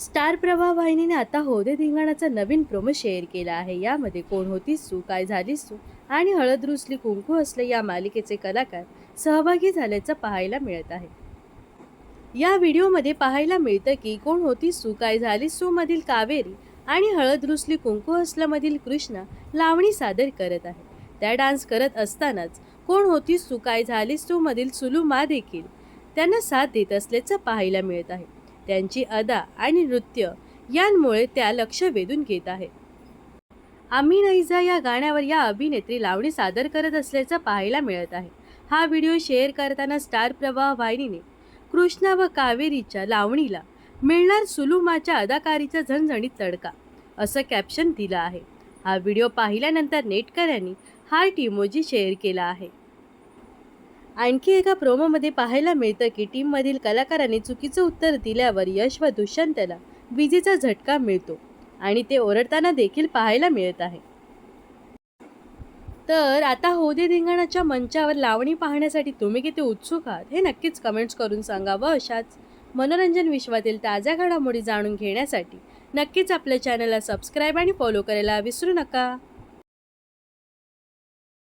Star प्रभा वाहिनीने आता होदे धिंगाणाचा नवीन promo share केला आहे. यामध्ये कोण होतीस तू काय झालीस तू आणि हळद रुसली कुंकू असले या मालिकेचे कलाकार सहभागी झाल्याचं पाहायला मिळत आहे. या व्हिडिओमध्ये पाहायला मिळतं की कोण होतीस तू काय झालीस तू मधील कावेरी आणि हळद रुसली कुंकू असल्यामधील कृष्णा लावणी सादर करत आहे. त्या डान्स करत असतानाच कोण होतीस तू काय झालीस तू मधील सुलुमा देखील त्यांना साथ देत असल्याचं पाहायला मिळत आहे. त्यांची अदा आणि नृत्य यांमुळे त्या लक्ष वेधून घेत आहे. आम्ही नैजा या गाण्यावर या अभिनेत्री लावणी सादर करत असल्याचं पाहायला मिळत आहे. हा व्हिडिओ शेअर करताना स्टार प्रवाह वाहिनीने कृष्णा व कावेरीच्या लावणीला मिळणार सुलुमाच्या अदाकारीचा झणझणीत तडका असं कॅप्शन दिलं आहे. हा व्हिडिओ पाहिल्यानंतर नेटकऱ्यांनी हार्ट इमोजी शेअर केला आहे. आणखी एका प्रोमोमध्ये पाहायला मिळतं की टीममधील कलाकारांनी चुकीचं उत्तर दिल्यावर यश व दुष्यंतला विजेचा झटका मिळतो आणि ते ओरडताना देखील पाहायला मिळत आहे. तर आता होदे धिंगाणाच्या मंचावर लावणी पाहण्यासाठी तुम्ही किती उत्सुक आहात हे नक्कीच कमेंट्स करून सांगा व अशाच मनोरंजन विश्वातील ताज्या घडामोडी जाणून घेण्यासाठी नक्कीच आपल्या चॅनलला सबस्क्राईब आणि फॉलो करायला विसरू नका.